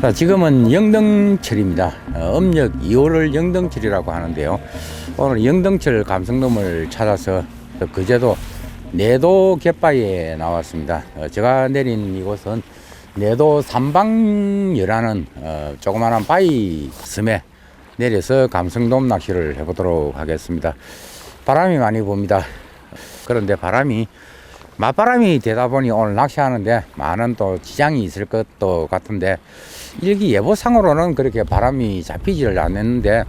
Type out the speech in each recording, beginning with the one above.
자, 지금은 영등철입니다. 어, 음력 2월을 영등철이라고 하는데요. 오늘 영등철 감성돔을 찾아서 그제도 내도 갯바위에 나왔습니다. 어, 제가 내린 이곳은 내도 삼방여라는 어, 조그마한 바위 섬에 내려서 감성돔 낚시를 해보도록 하겠습니다. 바람이 많이 봅니다. 그런데 바람이 맞바람이 되다 보니 오늘 낚시하는데 많은 또 지장이 있을 것도 같은데 일기 예보상으로는 그렇게 바람이 잡히지를 않았는데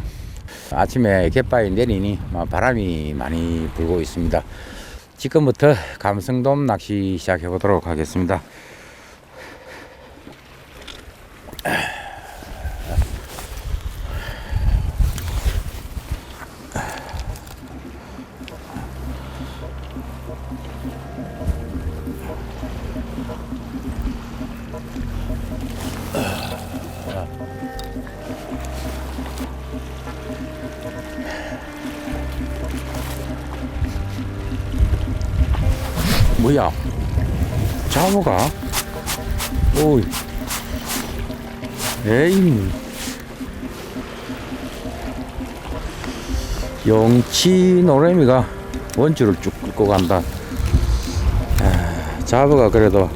아침에 갯바위 내리니 뭐 바람이 많이 불고 있습니다. 지금부터 감성돔 낚시 시작해 보도록 하겠습니다. 뭐야? 장어가? 오이. 에이. 용치 노래미가 원줄을 쭉 끌고 간다. 아, 자버가 그래도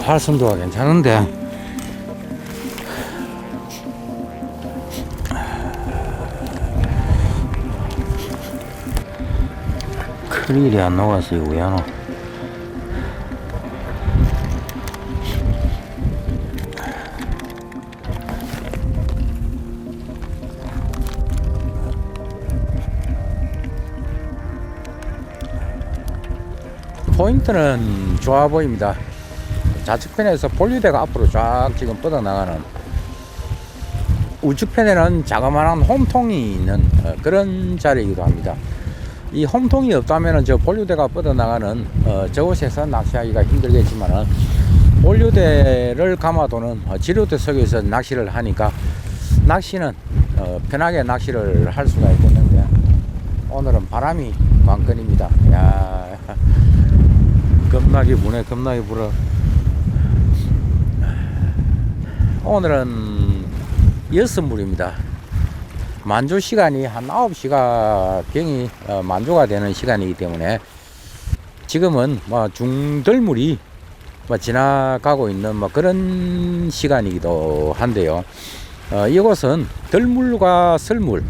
활성도가 괜찮은데. 크릴이 안 이거 왜안 와? 포인트는 좋아 보입니다. 좌측편에서 본류대가 앞으로 쫙 지금 뻗어나가는 우측편에는 자그마한 홈통이 있는 어, 그런 자리이기도 합니다. 이 홈통이 없다면 저 본류대가 뻗어나가는 어, 저곳에서 낚시하기가 힘들겠지만은 본류대를 감아도는 어, 지류대 속에서 낚시를 하니까 낚시는 어, 편하게 낚시를 할 수가 있겠는데 오늘은 바람이 관건입니다. 야, 겁나게 부네, 겁나게 불어. 오늘은 여섯 물입니다. 만조 시간이 한 9시가 경이 어, 만조가 되는 시간이기 때문에 지금은 뭐 중들물이 뭐 지나가고 있는 뭐 그런 시간이기도 한데요. 어, 이곳은 들물과 설물을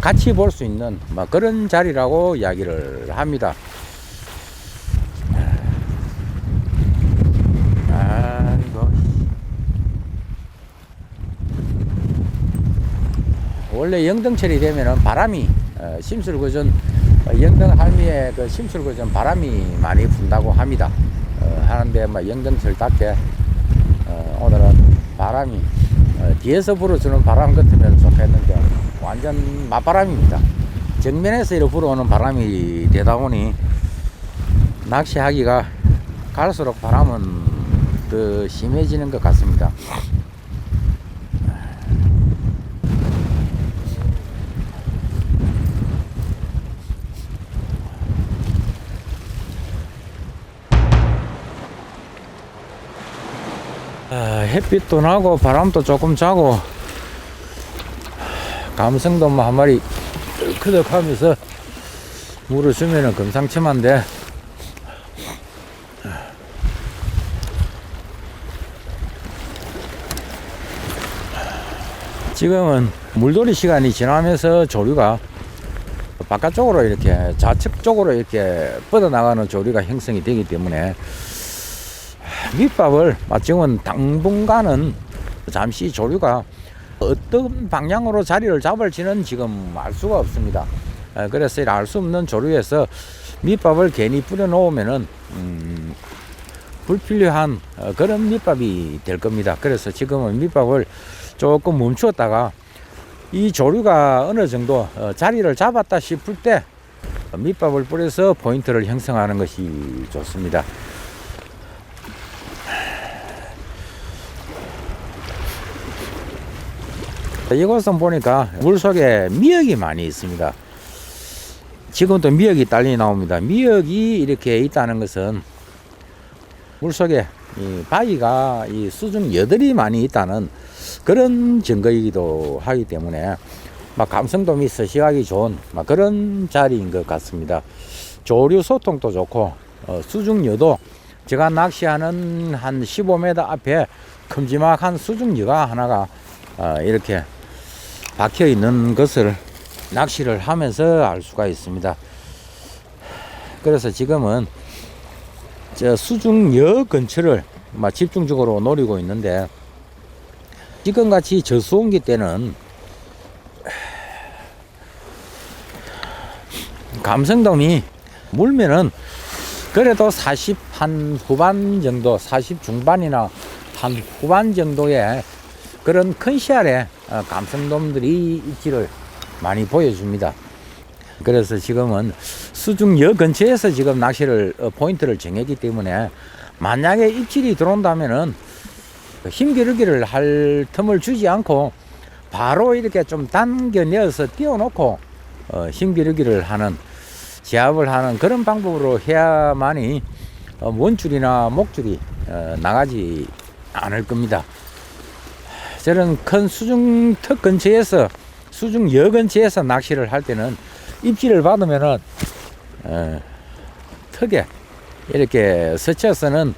같이 볼 수 있는 뭐 그런 자리라고 이야기를 합니다. 아이고. 원래 영등철이 되면은 바람이 어, 심술거전 어, 영등 할미의 그 심술거전 바람이 많이 분다고 합니다. 어, 하는데 뭐 영등철답게 어, 오늘은 바람이 어, 뒤에서 불어주는 바람 같으면 좋겠는데 완전 맞바람입니다. 정면에서 이렇게 불어오는 바람이 되다 보니 낚시하기가 갈수록 바람은 더 심해지는 것 같습니다. 햇빛도 나고 바람도 조금 자고 감성도 뭐 한 마리 크덕하면서 물을 주면은 금상첨한데. 지금은 물돌이 시간이 지나면서 조류가 바깥쪽으로 이렇게 좌측 쪽으로 이렇게 뻗어나가는 조류가 형성이 되기 때문에 밑밥을 지금은 당분간은 잠시 조류가 어떤 방향으로 자리를 잡을지는 지금 알 수가 없습니다. 에, 그래서 알 수 없는 조류에서 밑밥을 괜히 뿌려 놓으면은 음, 불필요한 어, 그런 밑밥이 될 겁니다. 그래서 지금은 밑밥을 조금 멈추었다가 이 조류가 어느 정도 어, 자리를 잡았다 싶을 때 밑밥을 뿌려서 포인트를 형성하는 것이 좋습니다. 이곳은 보니까 물 속에 미역이 많이 있습니다. 지금도 미역이 딸리 나옵니다. 미역이 이렇게 있다는 것은 물 속에 이 바위가 이 수중 여들이 많이 있다는 그런 증거이기도 하기 때문에 막 감성돔이 서식하기 좋은 막 그런 자리인 것 같습니다. 조류 소통도 좋고 어, 수중여도 제가 낚시하는 한 15m 앞에 큼지막한 수중여가 하나가 어, 이렇게 박혀 있는 것을 낚시를 하면서 알 수가 있습니다. 그래서 지금은 저 수중여 근처를 막 집중적으로 노리고 있는데 지금 같이 저수온기 때는 감성돔이 물면은 그래도 40 한 후반 정도 40 중반이나 한 후반 정도의 그런 큰 씨알의 어, 감성돔들이 있기를 많이 보여줍니다. 그래서 지금은 수중여 근처에서 지금 낚시를 어, 포인트를 정했기 때문에 만약에 입질이 들어온다면은 그 힘기르기를 할 틈을 주지 않고 바로 이렇게 좀 당겨 내어서 띄워놓고 어, 힘기르기를 하는 제압을 하는 그런 방법으로 해야만이 어, 원줄이나 목줄이 어, 나가지 않을 겁니다. 저는 큰 수중턱 근처에서 수중여 근처에서 낚시를 할 때는 입질을 받으면은 어, 턱에 이렇게 스쳐서는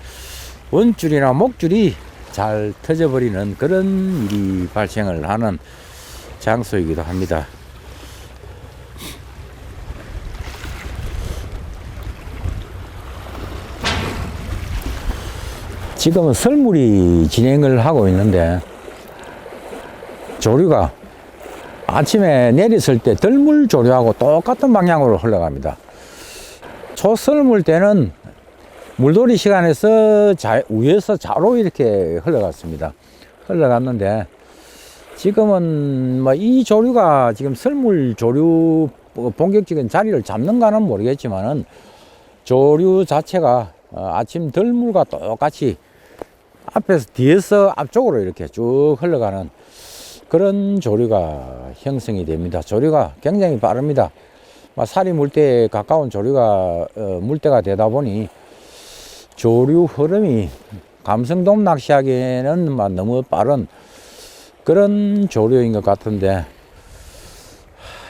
원줄이나 목줄이 잘 터져버리는 그런 일이 발생을 하는 장소이기도 합니다. 지금은 설물이 진행을 하고 있는데 조류가 아침에 내렸을 때 덜물 조류하고 똑같은 방향으로 흘러갑니다. 초설물 때는 물돌이 시간에서 자, 위에서 좌로 이렇게 흘러갔습니다. 흘러갔는데 지금은 뭐 이 조류가 지금 설물 조류 본격적인 자리를 잡는가는 모르겠지만은 조류 자체가 어, 아침 덜물과 똑같이 앞에서 뒤에서 앞쪽으로 이렇게 쭉 흘러가는 그런 조류가 형성이 됩니다. 조류가 굉장히 빠릅니다. 막 살이 물때에 가까운 조류가 어, 물때가 되다 보니 조류 흐름이 감성돔 낚시하기에는 막 너무 빠른 그런 조류인 것 같은데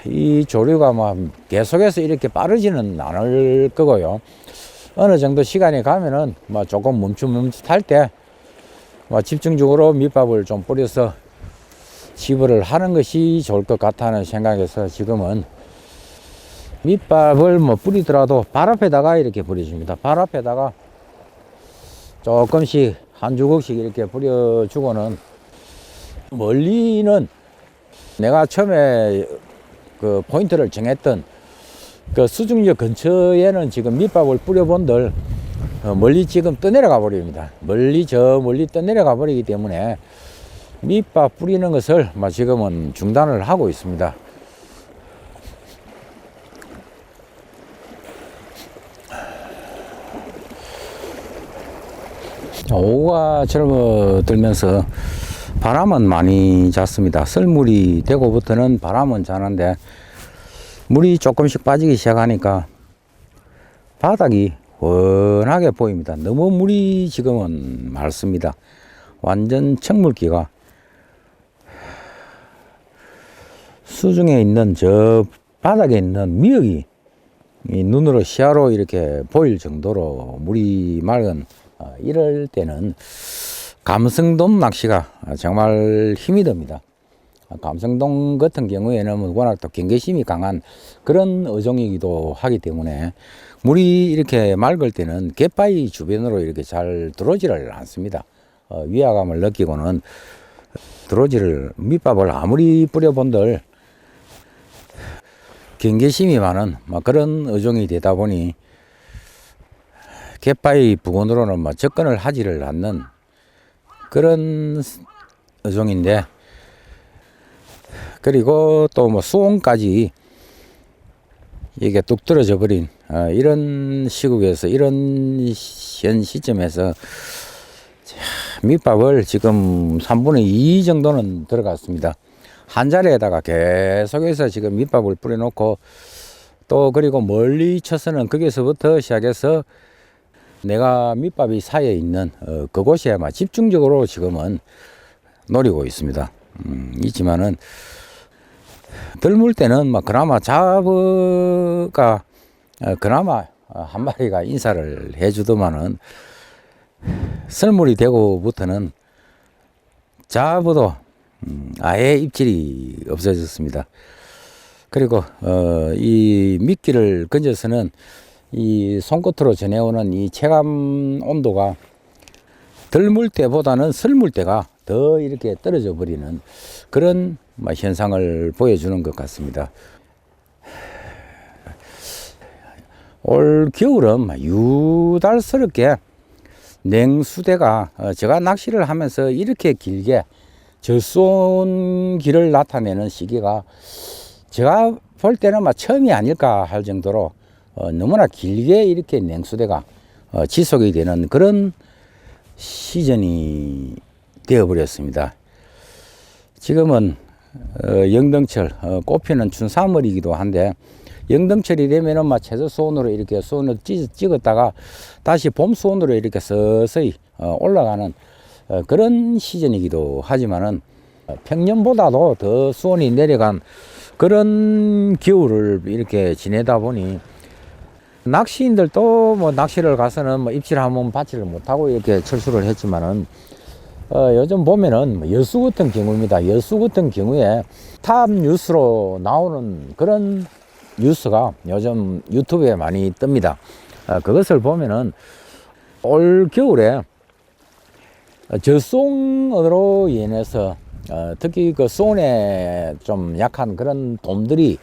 이 조류가 막 계속해서 이렇게 빠르지는 않을 거고요. 어느 정도 시간이 가면은 뭐 조금 멈춤멈춤할 때뭐 집중적으로 밑밥을 좀 뿌려서 지불을 하는 것이 좋을 것 같다는 생각에서 지금은 밑밥을 뭐 뿌리더라도 발 앞에다가 이렇게 뿌려줍니다. 발 앞에다가 조금씩 한 주걱씩 이렇게 뿌려주고는 멀리는 내가 처음에 그 포인트를 정했던 그 수중역 근처에는 지금 밑밥을 뿌려본들 어, 멀리 지금 떠내려가 버립니다. 멀리 저 멀리 떠내려가 버리기 때문에 밑밥 뿌리는 것을 막 지금은 중단을 하고 있습니다. 오후가 젊어들면서 바람은 많이 잤습니다. 썰물이 되고부터는 바람은 자는데 물이 조금씩 빠지기 시작하니까 바닥이 훤하게 보입니다. 너무 물이 지금은 맑습니다. 완전 청물기가 수중에 있는 저 바닥에 있는 미역이 이 눈으로 시야로 이렇게 보일 정도로 물이 맑은 어, 이럴 때는 감성돔 낚시가 정말 힘이 듭니다. 감성동 같은 경우에는 뭐 워낙 또 경계심이 강한 그런 어종이기도 하기 때문에 물이 이렇게 맑을 때는 갯바위 주변으로 이렇게 잘 들어오지를 않습니다. 어, 위화감을 느끼고는 들어오지를 밑밥을 아무리 뿌려본들 경계심이 많은 뭐 그런 어종이 되다 보니 갯바위 부근으로는 뭐 접근을 하지를 않는 그런 어종인데 그리고 또 뭐 수온까지 이게 뚝 떨어져 버린 어, 이런 시국에서 이런 현 시점에서 자, 밑밥을 지금 3분의 2 정도는 들어갔습니다. 한 자리에다가 계속해서 지금 밑밥을 뿌려놓고 또 그리고 멀리 쳐서는 거기서부터 시작해서 내가 밑밥이 사이에 있는 어, 그곳에 막 집중적으로 지금은 노리고 있습니다. 음, 있지만은 덜물 때는 막 그나마 자버가 어, 그나마 어, 한 마리가 인사를 해주더만은 설물이 되고부터는 자버도 음, 아예 입질이 없어졌습니다. 그리고 어, 이 미끼를 건져서는 이 손끝으로 전해오는 이 체감 온도가 덜 물 때보다는 설 물 때가 더 이렇게 떨어져 버리는 그런 뭐 현상을 보여주는 것 같습니다. 올 겨울은 막 유달스럽게 냉수대가 어, 제가 낚시를 하면서 이렇게 길게 저수온기를 나타내는 시기가 제가 볼 때는 막 처음이 아닐까 할 정도로 어, 너무나 길게 이렇게 냉수대가 어, 지속이 되는 그런 시즌이 되어버렸습니다. 지금은 어, 영등철 어, 꽃피는 춘삼월이기도 한데 영등철이 되면은 막 최저 수온으로 이렇게 수온을 찍, 찍었다가 다시 봄 수온으로 이렇게 서서히 어, 올라가는 어, 그런 시즌이기도 하지만은 어, 평년보다도 더 수온이 내려간 그런 겨울을 이렇게 지내다 보니 낚시인들도 뭐 낚시를 가서는 뭐 입질 한번 받지를 못하고 이렇게 철수를 했지만은 어, 요즘 보면은 뭐 여수 같은 경우입니다. 여수 같은 경우에 탑 뉴스로 나오는 그런 뉴스가 요즘 유튜브에 많이 뜹니다. 어, 그것을 보면은 올 겨울에 저송으로 인해서 어, 특히 그 수온에 좀 약한 그런 돔들이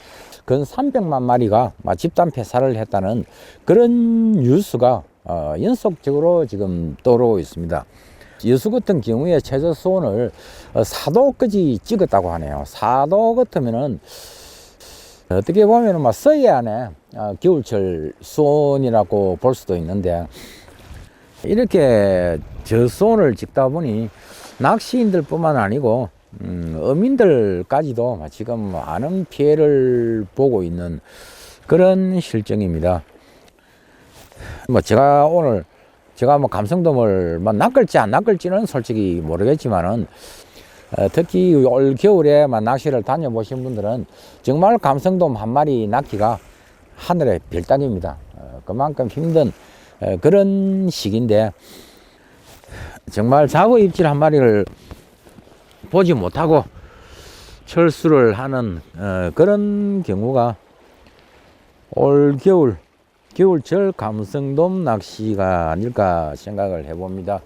근 300만 마리가 막 집단 폐사를 했다는 그런 뉴스가 어, 연속적으로 지금 떠오르고 있습니다. 여수 같은 경우에 최저 수온을 어, 4도까지 찍었다고 하네요. 4도 같으면은 어떻게 보면은 막 서해안에 어, 겨울철 수온이라고 볼 수도 있는데 이렇게 저수온을 찍다 보니 낚시인들뿐만 아니고 음, 어민들까지도 지금 많은 피해를 보고 있는 그런 실정입니다. 뭐 제가 오늘 제가 뭐 감성돔을 뭐 낚을지 안 낚을지는 솔직히 모르겠지만은 어, 특히 올 겨울에 막 낚시를 다녀보신 분들은 정말 감성돔 한 마리 낚기가 하늘의 별따기입니다. 어, 그만큼 힘든 어, 그런 시기인데 정말 자고 입질 한 마리를 보지 못하고 철수를 하는 어, 그런 경우가 올 겨울 겨울철 감성돔 낚시가 아닐까 생각을 해봅니다.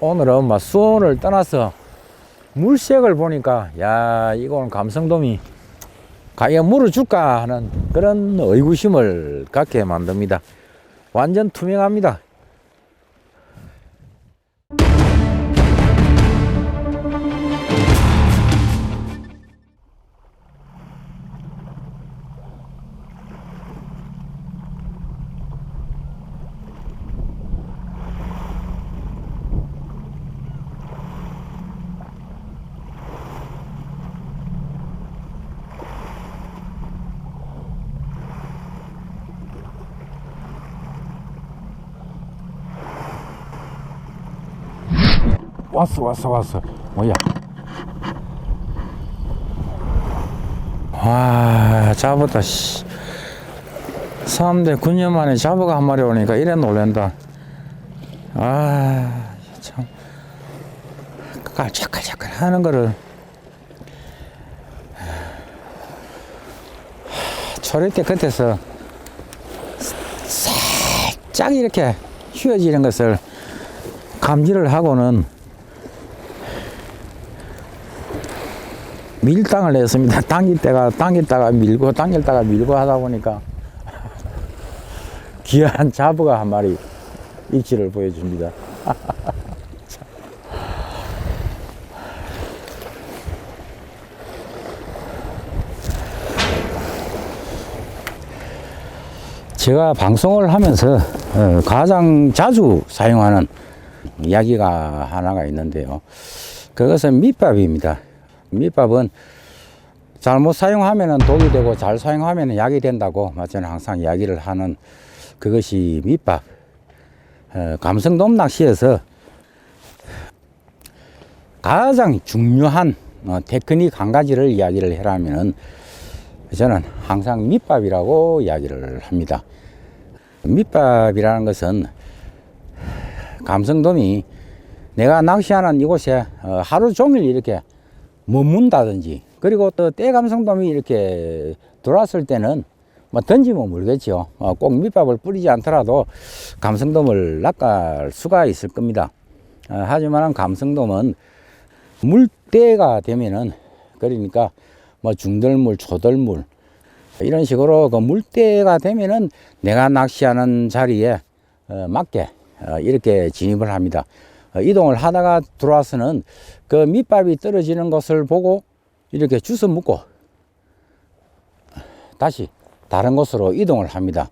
오늘은 막 수온을 떠나서 물색을 보니까 야 이거는 감성돔이 과연 물어줄까 하는 그런 의구심을 갖게 만듭니다. 완전 투명합니다. 왔어 왔어 왔어. 뭐야? 와 잡았다 씨. 3대 9년 만에 잡아가 한 마리 오니까 이래 놀란다. 아참. 깔짝깔짝깔 하는 거를. 초리대 끝에서 살짝 이렇게 휘어지는 것을 감지를 하고는 밀당을 했습니다. 당길 때가 당겼다가 밀고 당겼다가 밀고 하다 보니까 귀한 자부가 한 마리 입질을 보여줍니다. 제가 방송을 하면서 어, 가장 자주 사용하는 이야기가 하나가 있는데요. 그것은 밑밥입니다. 밑밥은 잘못 사용하면 독이 되고 잘 사용하면 약이 된다고 저는 항상 이야기를 하는 그것이 밑밥. 어, 감성돔 낚시에서 가장 중요한 어, 테크닉 한 가지를 이야기를 해라면은 저는 항상 밑밥이라고 이야기를 합니다. 밑밥이라는 것은 감성돔이 내가 낚시하는 이곳에 어, 하루 종일 이렇게 머문다든지 그리고 또 때 감성돔이 이렇게 들어왔을 때는 뭐 던지면 물겠죠. 어, 꼭 밑밥을 뿌리지 않더라도 감성돔을 낚을 수가 있을 겁니다. 어, 하지만 감성돔은 물때가 되면은 그러니까 뭐 중들물, 초들물 이런 식으로 그 물때가 되면은 내가 낚시하는 자리에 어, 맞게 어, 이렇게 진입을 합니다. 어, 이동을 하다가 들어와서는 그 밑밥이 떨어지는 것을 보고 이렇게 주워 묶고 다시 다른 곳으로 이동을 합니다.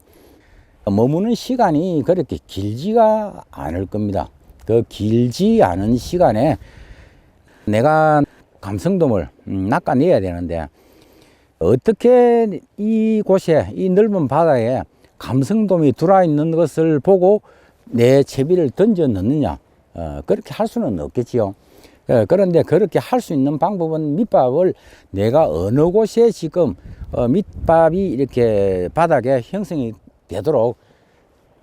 머무는 시간이 그렇게 길지가 않을 겁니다. 그 길지 않은 시간에 내가 감성돔을 음, 낚아내야 되는데 어떻게 이 곳에 이 넓은 바다에 감성돔이 들어와 있는 것을 보고 내 채비를 던져 넣느냐 어, 그렇게 할 수는 없겠지요. 예, 그런데 그렇게 할 수 있는 방법은 밑밥을 내가 어느 곳에 지금 어, 밑밥이 이렇게 바닥에 형성이 되도록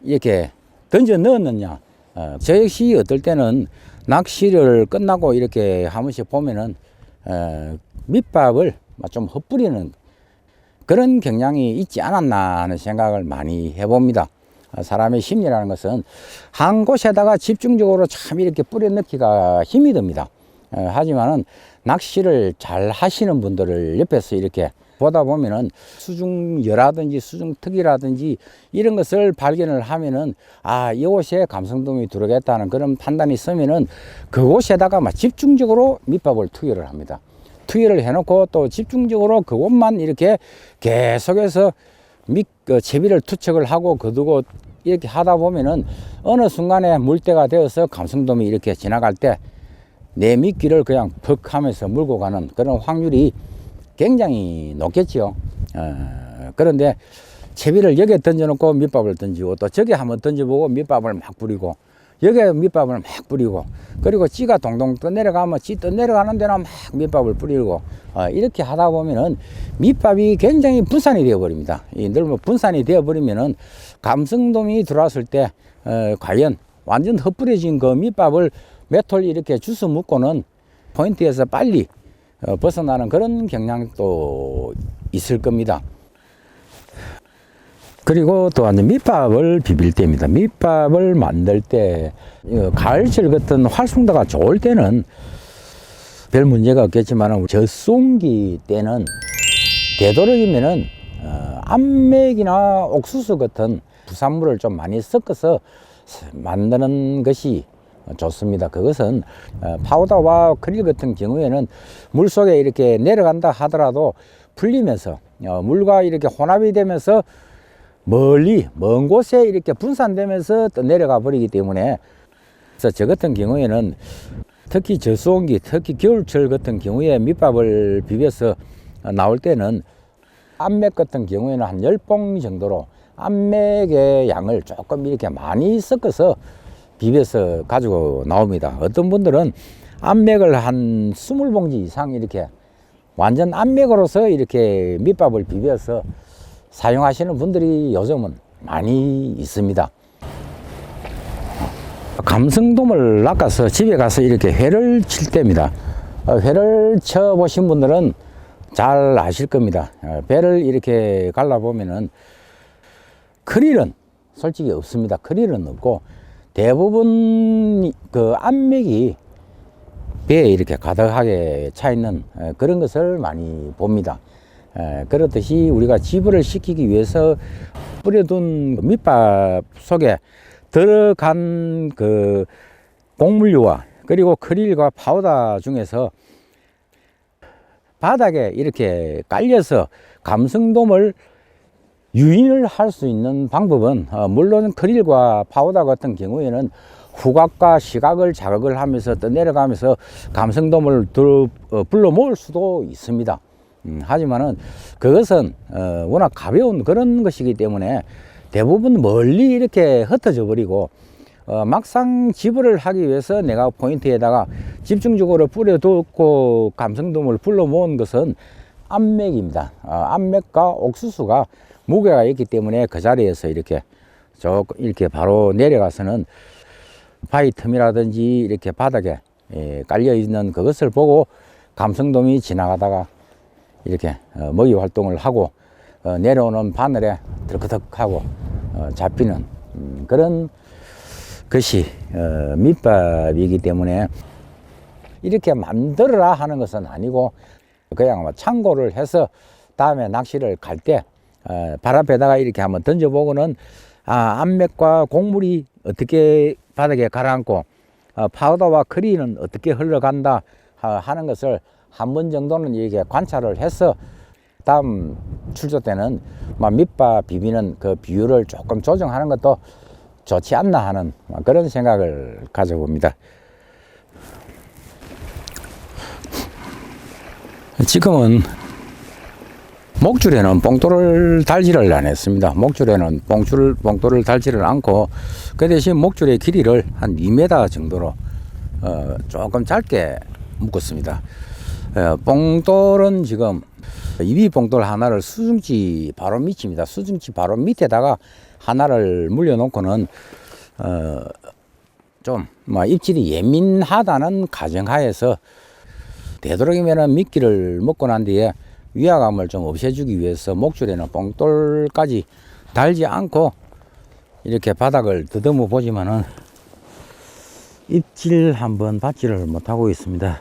이렇게 던져 넣었느냐. 어, 저 역시 어떨 때는 낚시를 끝나고 이렇게 한 번씩 보면은 어, 밑밥을 좀 헛뿌리는 그런 경향이 있지 않았나 하는 생각을 많이 해봅니다. 어, 사람의 심리라는 것은 한 곳에다가 집중적으로 참 이렇게 뿌려 넣기가 힘이 듭니다. 어, 하지만은 낚시를 잘 하시는 분들을 옆에서 이렇게 보다 보면은 수중여라든지 수중특이라든지 이런 것을 발견을 하면은 아 이곳에 감성돔이 들어오겠다는 그런 판단이 있으면은 그곳에다가 막 집중적으로 밑밥을 투여를 합니다. 투여를 해놓고 또 집중적으로 그곳만 이렇게 계속해서 밑 그, 채비를 투척을 하고 거두고 이렇게 하다 보면은 어느 순간에 물때가 되어서 감성돔이 이렇게 지나갈 때 내 미끼를 그냥 퍽 하면서 물고 가는 그런 확률이 굉장히 높겠지요. 어, 그런데 채비를 여기에 던져놓고 밑밥을 던지고 또 저기 한번 던져보고 밑밥을 막 뿌리고 여기에 밑밥을 막 뿌리고 그리고 찌가 동동 떠내려가면 찌 떠내려가는 데나 막 밑밥을 뿌리고 어, 이렇게 하다 보면은 밑밥이 굉장히 분산이 되어 버립니다. 이 넓은 분산이 되어 버리면은 감성돔이 들어왔을 때 어, 과연 완전 헛뿌려진 그 밑밥을 메톨 이렇게 주워 묶고는 포인트에서 빨리 어, 벗어나는 그런 경향도 있을 겁니다. 그리고 또 완전 밑밥을 비빌 때입니다. 밑밥을 만들 때 어, 가을철 같은 활성도가 좋을 때는 별 문제가 없겠지만 젖송기 때는 되도록이면은 어, 암맥이나 옥수수 같은 부산물을 좀 많이 섞어서 만드는 것이 좋습니다. 그것은 어, 파우더와 크릴 같은 경우에는 물 속에 이렇게 내려간다 하더라도 풀리면서 어, 물과 이렇게 혼합이 되면서 멀리 먼 곳에 이렇게 분산되면서 또 내려가 버리기 때문에 그래서 저 같은 경우에는 특히 저수온기 특히 겨울철 같은 경우에 밑밥을 비벼서 나올 때는 암맥 같은 경우에는 한 열 봉 정도로 암맥의 양을 조금 이렇게 많이 섞어서 비벼서 가지고 나옵니다. 어떤 분들은 암맥을 한 스물 봉지 이상 이렇게 완전 암맥으로서 이렇게 밑밥을 비벼서 사용하시는 분들이 요즘은 많이 있습니다. 감성돔을 낚아서 집에 가서 이렇게 회를 칠 때입니다. 어, 회를 쳐 보신 분들은 잘 아실 겁니다. 어, 배를 이렇게 갈라보면은 크릴은 솔직히 없습니다. 크릴은 없고 대부분 그 암맥이 배에 이렇게 가득하게 차 있는 어, 그런 것을 많이 봅니다. 에, 그렇듯이 우리가 지불을 시키기 위해서 뿌려둔 밑밥 속에 들어간 그 곡물류와 그리고 크릴과 파우더 중에서 바닥에 이렇게 깔려서 감성돔을 유인을 할 수 있는 방법은 어, 물론 크릴과 파우더 같은 경우에는 후각과 시각을 자극을 하면서 떠 내려가면서 감성돔을 들, 어, 불러 모을 수도 있습니다. 음, 하지만은 그것은 어, 워낙 가벼운 그런 것이기 때문에 대부분 멀리 이렇게 흩어져 버리고 어, 막상 집을 하기 위해서 내가 포인트에다가 집중적으로 뿌려두고 감성돔을 불러 모은 것은 암맥입니다. 어, 암맥과 옥수수가 무게가 있기 때문에 그 자리에서 이렇게 저 이렇게 바로 내려가서는 바위 틈이라든지 이렇게 바닥에 예, 깔려 있는 그것을 보고 감성돔이 지나가다가 이렇게 어, 먹이 활동을 하고 어, 내려오는 바늘에 들끄덕하고 어, 잡히는 음, 그런 것이 어, 밑밥이기 때문에 이렇게 만들어라 하는 것은 아니고 그냥 뭐 참고를 해서 다음에 낚시를 갈때 어, 이렇게 한번 던져보고는 아, 암맥과 곡물이 어떻게 바닥에 가라앉고 어, 파우더와 크리는 어떻게 흘러간다 하- 하는 것을 한 번 정도는 이렇게 관찰을 해서 다음 출조 때는 막 밑밥 비비는 그 비율을 조금 조정하는 것도 좋지 않나 하는 그런 생각을 가져봅니다. 지금은 목줄에는 봉돌을 달지를 안 했습니다. 목줄에는 봉줄, 봉돌을 달지를 않고 그 대신 목줄의 길이를 한 2m 정도로 어, 조금 짧게 묶었습니다. 어, 봉돌은 지금 입이 봉돌 하나를 수중지 바로 밑입니다. 수중지 바로 밑에다가 하나를 물려놓고는 어, 좀뭐 입질이 예민하다는 가정하에서 되도록이면은 미끼를 먹고 난 뒤에 위화감을 좀 없애주기 위해서 목줄에는 봉돌까지 달지 않고 이렇게 바닥을 더듬어 보지만은 입질 한번 받지를 못하고 있습니다.